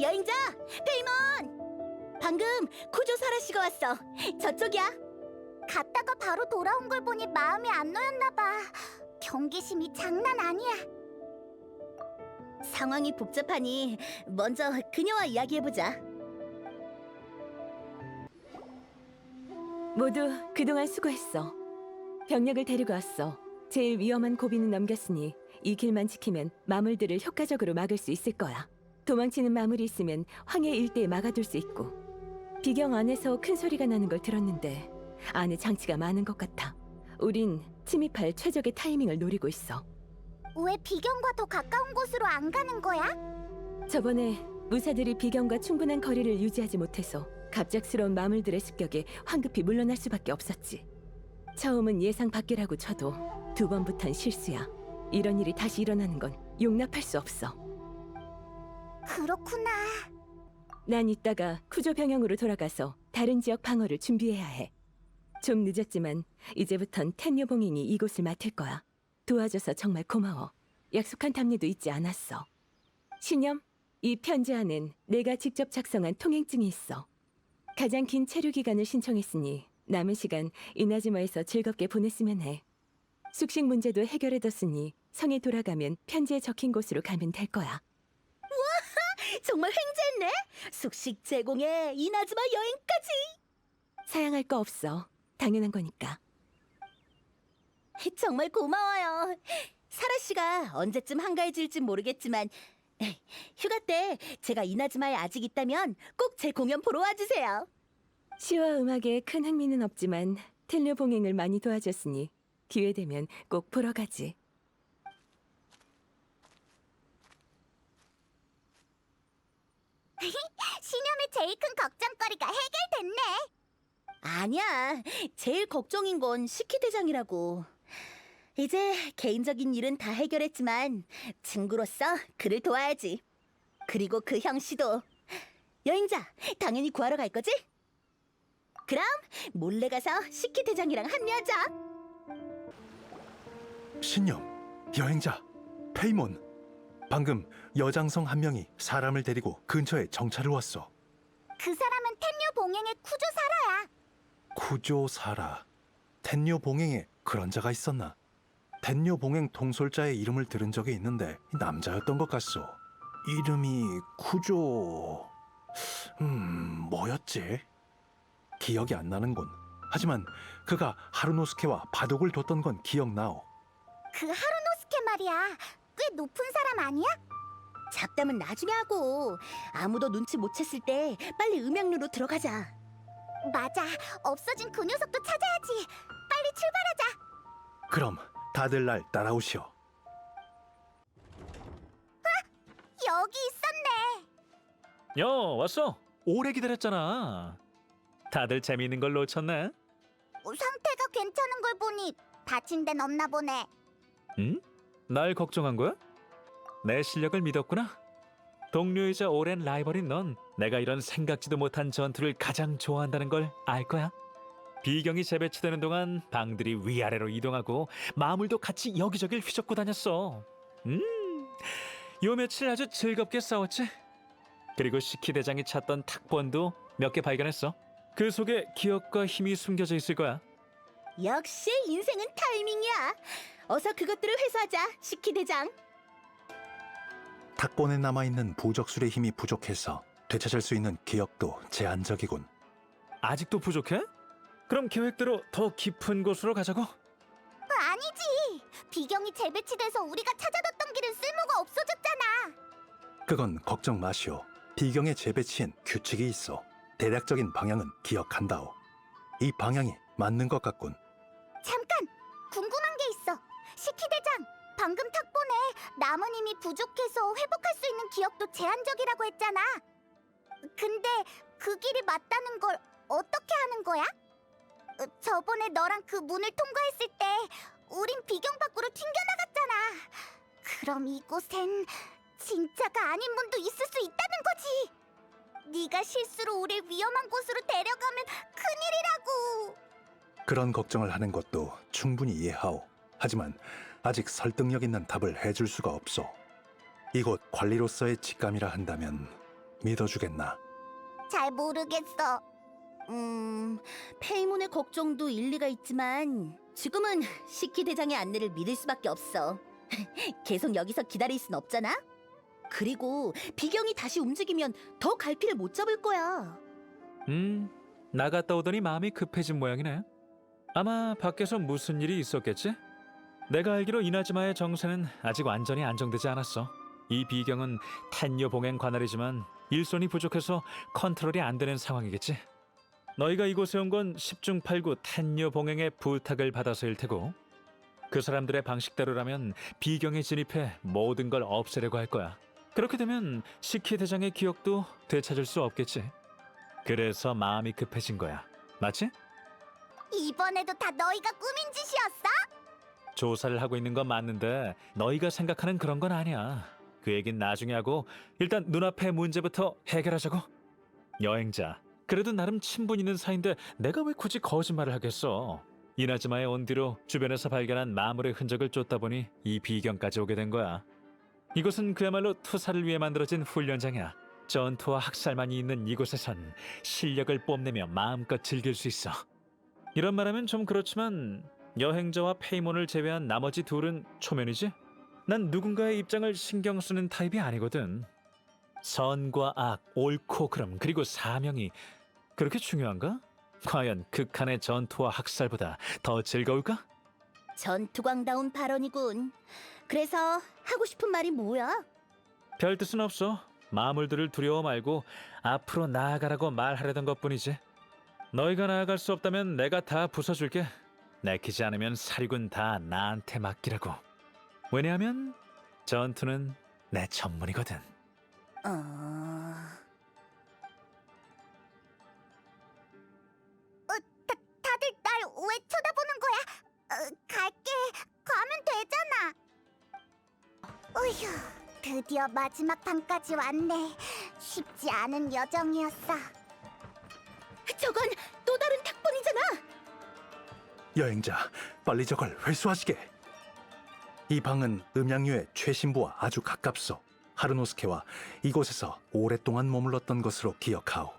여행자 페이몬 방금 쿠조 사라 씨가 왔어 저쪽이야 갔다가 바로 돌아온 걸 보니 마음이 안 놓였나 봐. 경계심이 장난 아니야. 상황이 복잡하니 먼저 그녀와 이야기해보자 모두 그동안 수고했어. 병력을 데리고 왔어. 제일 위험한 고비는 넘겼으니 이 길만 지키면 마물들을 효과적으로 막을 수 있을 거야. 도망치는 마물이 있으면 황해 일대에 막아둘 수 있고. 비경 안에서 큰 소리가 나는 걸 들었는데 안에 장치가 많은 것 같아. 우린 침입할 최적의 타이밍을 노리고 있어. 왜 비경과 더 가까운 곳으로 안 가는 거야? 저번에 무사들이 비경과 충분한 거리를 유지하지 못해서 갑작스러운 마물들의 습격에 황급히 물러날 수밖에 없었지. 처음은 예상 밖이라고 쳐도 두 번부턴 실수야. 이런 일이 다시 일어나는 건 용납할 수 없어. 그렇구나. 난 이따가 구조 병영으로 돌아가서 다른 지역 방어를 준비해야 해. 좀 늦었지만 이제부턴 텐요 봉인이 이곳을 맡을 거야. 도와줘서 정말 고마워. 약속한 답례도 잊지 않았어. 신념, 이 편지 안엔 내가 직접 작성한 통행증이 있어. 가장 긴 체류 기간을 신청했으니 남은 시간 이나즈마에서 즐겁게 보냈으면 해. 숙식 문제도 해결해뒀으니 성에 돌아가면 편지에 적힌 곳으로 가면 될 거야. 정말 횡재했네 숙식 제공에 이나즈마 여행까지 사양할 거 없어. 당연한 거니까. 정말 고마워요 사라 씨가 언제쯤 한가해질지 모르겠지만 휴가 때 제가 이나즈마에 아직 있다면 꼭 제 공연 보러 와주세요 시와 음악에 큰 흥미는 없지만 텔레 봉행을 많이 도와줬으니 기회 되면 꼭 보러 가지. 신념의 제일 큰 걱정거리가 해결됐네. 아니야. 제일 걱정인 건 시키 대장이라고. 이제 개인적인 일은 다 해결했지만 친구로서 그를 도와야지. 그리고 그 형씨도 여행자 당연히 구하러 갈 거지? 그럼 몰래 가서 시키 대장이랑 합류하자. 신념, 여행자, 페이몬. 방금 여장성 한 명이 사람을 데리고 근처에 정찰을 왔어. 그 사람은 텐류 봉행의 쿠조 사라야. 구조 사라. 텐뇨 봉행에 그런 자가 있었나? 텐뇨 봉행 통솔자의 이름을 들은 적이 있는데 남자였던 것 같소. 이름이 구조... 음... 뭐였지? 기억이 안 나는군. 하지만 그가 하루노스케와 바둑을 뒀던 건 기억나오. 그 하루노스케 말이야. 꽤 높은 사람 아니야? 잡담은 나중에 하고 아무도 눈치 못 챘을 때 빨리 음향로로 들어가자. 맞아. 없어진 그 녀석도 찾아야지. 빨리 출발하자. 그럼 다들 날 따라오시오. 여기 있었네. 야, 왔어. 오래 기다렸잖아. 다들 재미있는 걸 놓쳤나? 상태가 괜찮은 걸 보니 다친 데는 없나 보네. 응? 날 걱정한 거야? 내 실력을 믿었구나. 동료이자 오랜 라이벌인 넌 내가 이런 생각지도 못한 전투를 가장 좋아한다는 걸 알 거야. 비경이 재배치되는 동안 방들이 위아래로 이동하고 마물도 같이 여기저길 휘젓고 다녔어. 음, 요 며칠 아주 즐겁게 싸웠지. 그리고 시키 대장이 찾던 탁본도 몇 개 발견했어. 그 속에 기억과 힘이 숨겨져 있을 거야. 역시 인생은 타이밍이야. 어서 그것들을 회수하자, 시키 대장. 탁본에 남아있는 부적술의 힘이 부족해서 되찾을 수 있는 기억도 제한적이군. 아직도 부족해? 그럼 계획대로 더 깊은 곳으로 가자고. 아니지. 비경이 재배치돼서 우리가 찾아뒀던 길은 쓸모가 없어졌잖아. 그건 걱정 마시오. 비경의 재배치엔 규칙이 있어. 대략적인 방향은 기억한다오. 이 방향이 맞는 것 같군. 방금 탁본에 남은 힘이 부족해서 회복할 수 있는 기억도 제한적이라고 했잖아. 근데 그 길이 맞다는 걸 어떻게 하는 거야? 어, 저번에 너랑 그 문을 통과했을 때 우린 비경 밖으로 튕겨나갔잖아. 그럼 이곳엔 진짜가 아닌 문도 있을 수 있다는 거지. 네가 실수로 우릴 위험한 곳으로 데려가면 큰일이라고. 그런 걱정을 하는 것도 충분히 이해하오. 하지만 아직 설득력 있는 답을 해줄 수가 없어. 이곳 관리로서의 직감이라 한다면 믿어주겠나? 잘 모르겠어. 음, 페이몬의 걱정도 일리가 있지만 지금은 시키 대장의 안내를 믿을 수밖에 없어. 계속 여기서 기다릴 순 없잖아. 그리고 비경이 다시 움직이면 더 갈피를 못 잡을 거야. 음, 나갔다 오더니 마음이 급해진 모양이네. 아마 밖에서 무슨 일이 있었겠지? 내가 알기로 이나즈마의 정세는 아직 완전히 안정되지 않았어. 이 비경은 텐녀 봉행 관할이지만 일손이 부족해서 컨트롤이 안 되는 상황이겠지. 너희가 이곳에 온 건 10중 8구 텐녀 봉행의 부탁을 받아서일 테고 그 사람들의 방식대로라면 비경에 진입해 모든 걸 없애려고 할 거야. 그렇게 되면 시키 대장의 기억도 되찾을 수 없겠지. 그래서 마음이 급해진 거야. 맞지? 이번에도 다 너희가 꾸민 짓이었어? 조사를 하고 있는 건 맞는데 너희가 생각하는 그런 건 아니야. 그 얘긴 나중에 하고 일단 눈앞의 문제부터 해결하자고. 여행자. 그래도 나름 친분 있는 사이인데 내가 왜 굳이 거짓말을 하겠어? 이나즈마에 온 뒤로 주변에서 발견한 마물의 흔적을 쫓다 보니 이 비경까지 오게 된 거야. 이곳은 그야말로 투사를 위해 만들어진 훈련장이야. 전투와 학살만이 있는 이곳에선 실력을 뽐내며 마음껏 즐길 수 있어. 이런 말하면 좀 그렇지만 여행자와 페이몬을 제외한 나머지 둘은 초면이지? 난 누군가의 입장을 신경 쓰는 타입이 아니거든. 선과 악, 옳고 그름, 그리고 사명이 그렇게 중요한가? 과연 극한의 전투와 학살보다 더 즐거울까? 전투광다운 발언이군. 그래서 하고 싶은 말이 뭐야? 별 뜻은 없어. 마물들을 두려워 말고 앞으로 나아가라고 말하려던 것뿐이지. 너희가 나아갈 수 없다면 내가 다 부숴줄게. 내키지 않으면 사륙은 다 나한테 맡기라고. 왜냐하면 전투는 내 전문이거든. 어... 다들 날 왜 쳐다보는 거야? 어, 갈게. 가면 되잖아. 어휴, 드디어 마지막 방까지 왔네. 쉽지 않은 여정이었어. 저건 또 다른 탁본이잖아. 여행자, 빨리 저걸 회수하시게. 이 방은 음양류의 최신부와 아주 가깝소. 하르노스케와 이곳에서 오랫동안 머물렀던 것으로 기억하오.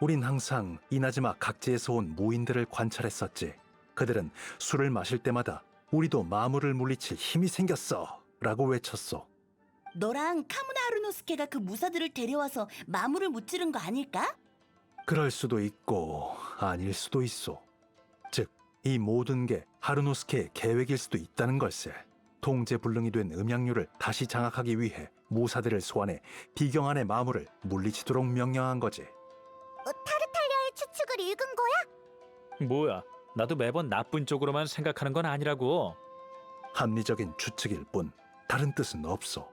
우린 항상 이나즈마 각지에서 온 무인들을 관찰했었지. 그들은 술을 마실 때마다 우리도 마물을 물리칠 힘이 생겼어. 라고 외쳤어. 너랑 카무나 하루노스케가 그 무사들을 데려와서 마물을 무찌른 거 아닐까? 그럴 수도 있고 아닐 수도 있소. 즉, 이 모든 게 하르노스케의 계획일 수도 있다는 걸세. 통제 불능이 된 음양류를 다시 장악하기 위해 무사들을 소환해 비경 안의 마물을 물리치도록 명령한 거지. 어, 타르탈리아의 추측을 읽은 거야? 뭐야? 나도 매번 나쁜 쪽으로만 생각하는 건 아니라고. 합리적인 추측일 뿐 다른 뜻은 없어.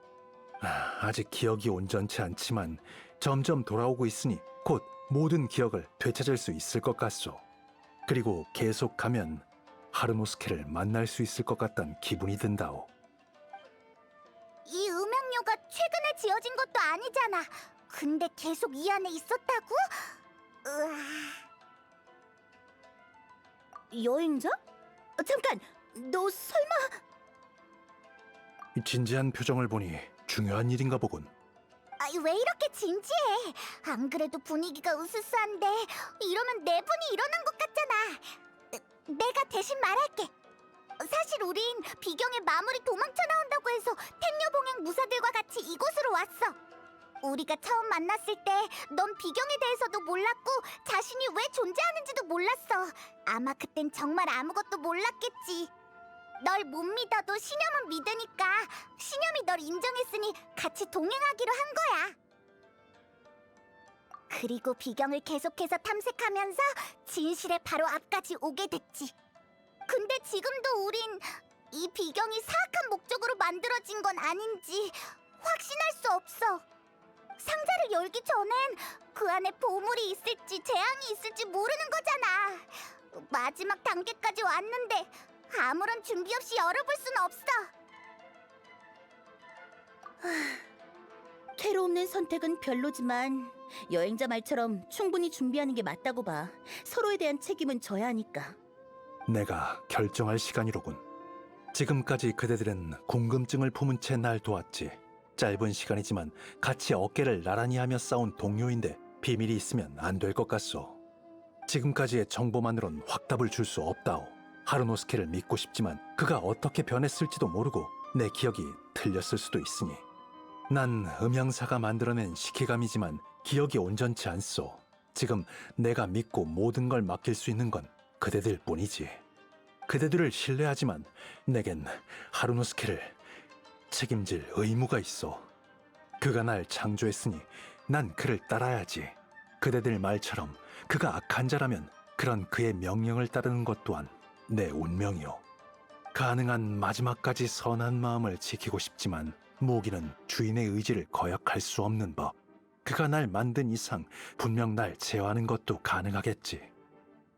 아, 아직 기억이 온전치 않지만 점점 돌아오고 있으니 곧 모든 기억을 되찾을 수 있을 것 같소. 그리고 계속 가면 하르노스케를 만날 수 있을 것 같단 기분이 든다오. 이 음향료가 최근에 지어진 것도 아니잖아. 근데 계속 이 안에 있었다고? 으아. 여행자? 어, 잠깐, 너 설마 이 진지한 표정을 보니 중요한 일인가 보군. 아이, 왜 이렇게 진지해? 안 그래도 분위기가 으스스한데 이러면 내 분이 일어난 내가 대신 말할게. 사실 우린 비경의 마무리 도망쳐 나온다고 해서 텐녀 봉행 무사들과 같이 이곳으로 왔어. 우리가 처음 만났을 때 넌 비경에 대해서도 몰랐고 자신이 왜 존재하는지도 몰랐어. 아마 그땐 정말 아무것도 몰랐겠지. 널 못 믿어도 신념은 믿으니까 신념이 널 인정했으니 같이 동행하기로 한 거야. 그리고 비경을 계속해서 탐색하면서 진실의 바로 앞까지 오게 됐지. 근데 지금도 우린 이 비경이 사악한 목적으로 만들어진 건 아닌지 확신할 수 없어. 상자를 열기 전엔 그 안에 보물이 있을지 재앙이 있을지 모르는 거잖아. 마지막 단계까지 왔는데 아무런 준비 없이 열어볼 순 없어. 퇴로 없는 선택은 별로지만 여행자 말처럼 충분히 준비하는 게 맞다고 봐. 서로에 대한 책임은 져야 하니까. 내가 결정할 시간이로군. 지금까지 그대들은 궁금증을 품은 채 날 도왔지. 짧은 시간이지만 같이 어깨를 나란히 하며 싸운 동료인데 비밀이 있으면 안 될 것 같소. 지금까지의 정보만으론 확답을 줄 수 없다오. 하루노스케를 믿고 싶지만 그가 어떻게 변했을지도 모르고 내 기억이 틀렸을 수도 있으니. 난 음향사가 만들어낸 시키감이지만 기억이 온전치 않소. 지금 내가 믿고 모든 걸 맡길 수 있는 건 그대들 뿐이지. 그대들을 신뢰하지만 내겐 하루노스케를 책임질 의무가 있어. 그가 날 창조했으니 난 그를 따라야지. 그대들 말처럼 그가 악한 자라면 그런 그의 명령을 따르는 것 또한 내 운명이요. 가능한 마지막까지 선한 마음을 지키고 싶지만 모기는 주인의 의지를 거역할 수 없는 법. 그가 날 만든 이상 분명 날 제어하는 것도 가능하겠지.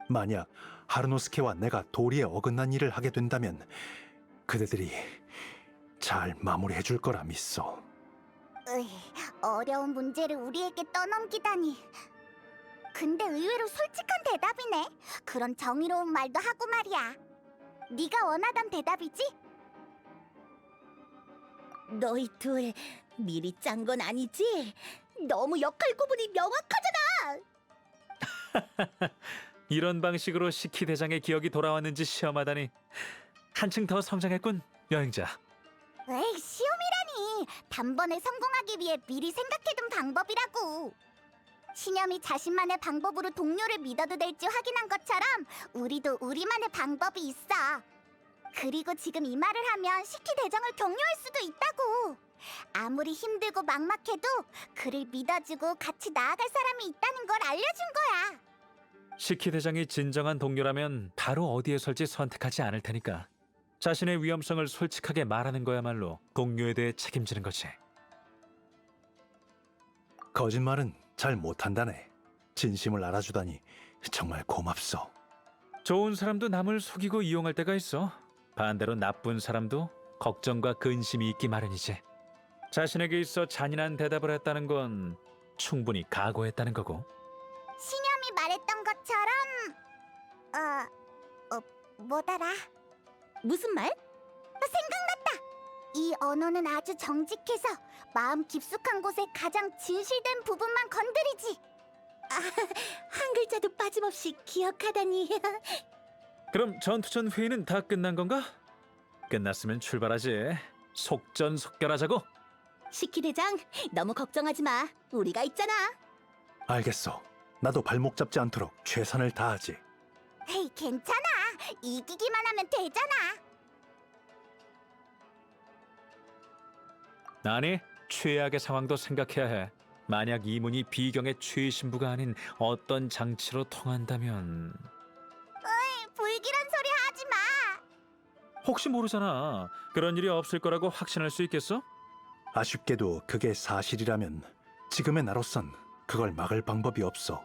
만약 하르노스케와 내가 도리에 어긋난 일을 하게 된다면 그대들이 잘 마무리해 줄 거라 믿소. 으이, 어려운 문제를 우리에게 떠넘기다니. 근데 의외로 솔직한 대답이네. 그런 정의로운 말도 하고 말이야. 네가 원하던 대답이지? 너희 둘 미리 짠 건 아니지? 너무 역할 구분이 명확하잖아. 이런 방식으로 시키 대장의 기억이 돌아왔는지 시험하다니 한층 더 성장했군 여행자. 에이, 시험이라니. 단번에 성공하기 위해 미리 생각해둔 방법이라고. 신념이 자신만의 방법으로 동료를 믿어도 될지 확인한 것처럼 우리도 우리만의 방법이 있어. 그리고 지금 이 말을 하면 시키 대장을 격려할 수도 있다고. 아무리 힘들고 막막해도 그를 믿어주고 같이 나아갈 사람이 있다는 걸 알려준 거야. 시키 대장이 진정한 동료라면 바로 어디에 설지 선택하지 않을 테니까 자신의 위험성을 솔직하게 말하는 거야말로 동료에 대해 책임지는 거지. 거짓말은 잘 못한다네. 진심을 알아주다니 정말 고맙소. 좋은 사람도 남을 속이고 이용할 때가 있어. 반대로 나쁜 사람도 걱정과 근심이 있기 마련이지. 자신에게 있어 잔인한 대답을 했다는 건 충분히 각오했다는 거고. 신념이 말했던 것처럼 어, 어 뭐더라? 무슨 말? 이 언어는 아주 정직해서 마음 깊숙한 곳에 가장 진실된 부분만 건드리지. 한 글자도 빠짐없이 기억하다니. 그럼 전투 전 회의는 다 끝난 건가? 끝났으면 출발하지. 속전속결하자고. 시키 대장 너무 걱정하지 마. 우리가 있잖아. 알겠소. 나도 발목 잡지 않도록 최선을 다하지. 헤이 괜찮아. 이기기만 하면 되잖아. 아니, 최악의 상황도 생각해야 해. 만약 이 문이 비경의 최신부가 아닌 어떤 장치로 통한다면 혹시 모르잖아. 그런 일이 없을 거라고 확신할 수 있겠어? 아쉽게도 그게 사실이라면 지금의 나로선 그걸 막을 방법이 없어.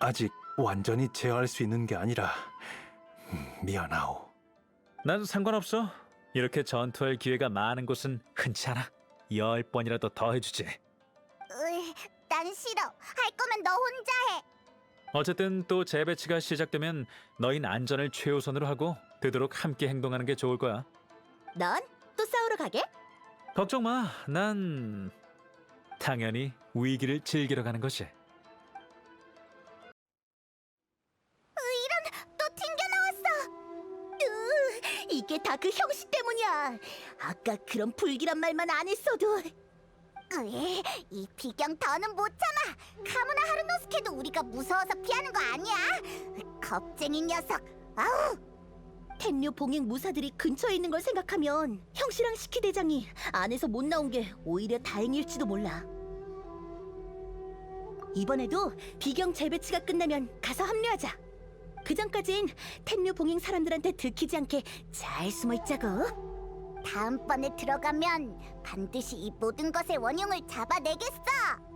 아직 완전히 제어할 수 있는 게 아니라 음, 미안하오. 난 상관없어. 이렇게 전투할 기회가 많은 곳은 흔치 않아. 열 번이라도 더 해주지. 으이, 난 싫어. 할 거면 너 혼자 해. 어쨌든 또 재배치가 시작되면 너흰 안전을 최우선으로 하고 되도록 함께 행동하는 게 좋을 거야. 넌 또 싸우러 가게? 걱정 마. 난 당연히 위기를 즐기러 가는 것이. 또 튕겨 나왔어. 으, 이게 다 그 형씨 때문이야. 아까 그런 불길한 말만 안 했어도 으이, 이 비경 더는 못 참아. 카무나 하루노스케도 우리가 무서워서 피하는 거 아니야? 겁쟁이 녀석. 아우. 텐류 봉행 무사들이 근처에 있는 걸 생각하면 형씨랑 시키 대장이 안에서 못 나온 게 오히려 다행일지도 몰라. 이번에도 비경 재배치가 끝나면 가서 합류하자. 그 전까진 텐류 봉행 사람들한테 들키지 않게 잘 숨어 있자고. 다음번에 들어가면 반드시 이 모든 것의 원흉을 잡아내겠어.